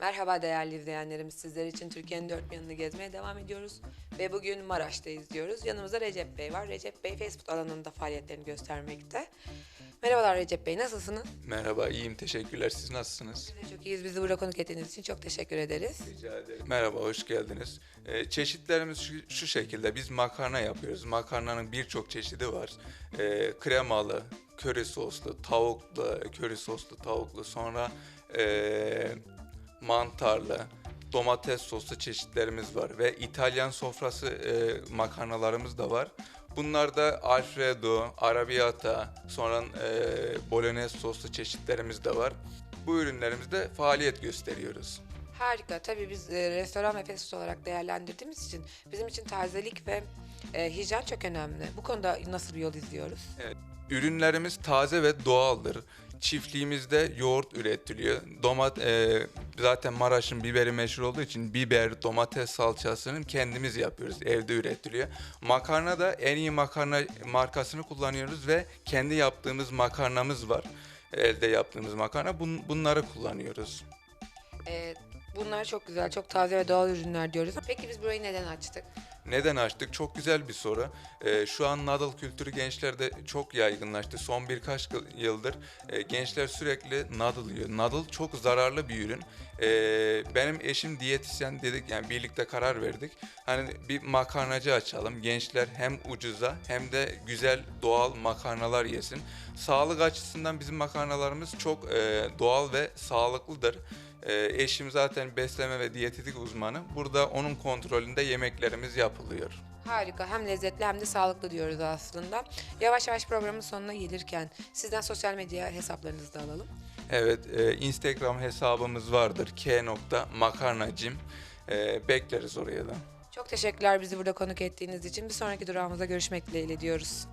Merhaba değerli izleyenlerimiz. Sizler için Türkiye'nin dört yanını gezmeye devam ediyoruz. Ve bugün Maraş'tayız diyoruz. Yanımızda Recep Bey var. Recep Bey fast food alanında faaliyetlerini göstermekte. Merhabalar Recep Bey, nasılsınız? Merhaba, iyiyim. Teşekkürler. Siz nasılsınız? Biz de çok iyiyiz. Bizi burada konuk ettiğiniz için çok teşekkür ederiz. Rica ederim. Merhaba, hoş geldiniz. Ee, çeşitlerimiz şu, şu şekilde. Biz makarna yapıyoruz. Makarnanın birçok çeşidi var. Ee, kremalı, köri soslu, tavuklu, köri soslu, tavuklu. Sonra ee, mantarlı, domates soslu çeşitlerimiz var. Ve İtalyan sofrası ee, makarnalarımız da var. Bunlar da Alfredo, Arrabbiata, sonra ee, Bolognese soslu çeşitlerimiz de var. Bu ürünlerimizde faaliyet gösteriyoruz. Harika. Tabii biz e, restoran ve fast food olarak değerlendirdiğimiz için bizim için tazelik ve e, hijyen çok önemli. Bu konuda nasıl bir yol izliyoruz? Ürünlerimiz taze ve doğaldır. Çiftliğimizde yoğurt üretiliyor. Domat e, zaten Maraş'ın biberi meşhur olduğu için biber, domates salçasını kendimiz yapıyoruz. Evde üretiliyor. Makarna da en iyi makarna markasını kullanıyoruz ve kendi yaptığımız makarnamız var. Elde yaptığımız makarna. Bun- bunları kullanıyoruz. E, bunlar çok güzel, çok taze ve doğal ürünler diyoruz. Peki biz burayı neden açtık? Neden açtık? Çok güzel bir soru. Ee, şu an noodle kültürü gençlerde çok yaygınlaştı. Son birkaç yıl- yıldır e, gençler sürekli noodle yiyor. Noodle çok zararlı bir ürün. Ee, benim eşim diyetisyen dedik yani birlikte karar verdik. Hani bir makarnacı açalım. Gençler hem ucuza hem de güzel doğal makarnalar yesin. Sağlık açısından bizim makarnalarımız çok e, doğal ve sağlıklıdır. Ee, eşim zaten besleme ve diyetetik uzmanı. Burada onun kontrolünde yemeklerimiz yapılıyor. Harika. Hem lezzetli hem de sağlıklı diyoruz aslında. Yavaş yavaş programın sonuna gelirken sizden sosyal medya hesaplarınızı da alalım. Evet, e, Instagram hesabımız vardır. k.makarnacim. E, bekleriz oraya da. Çok teşekkürler bizi burada konuk ettiğiniz için. Bir sonraki durağımıza görüşmek dileğiyle diyoruz.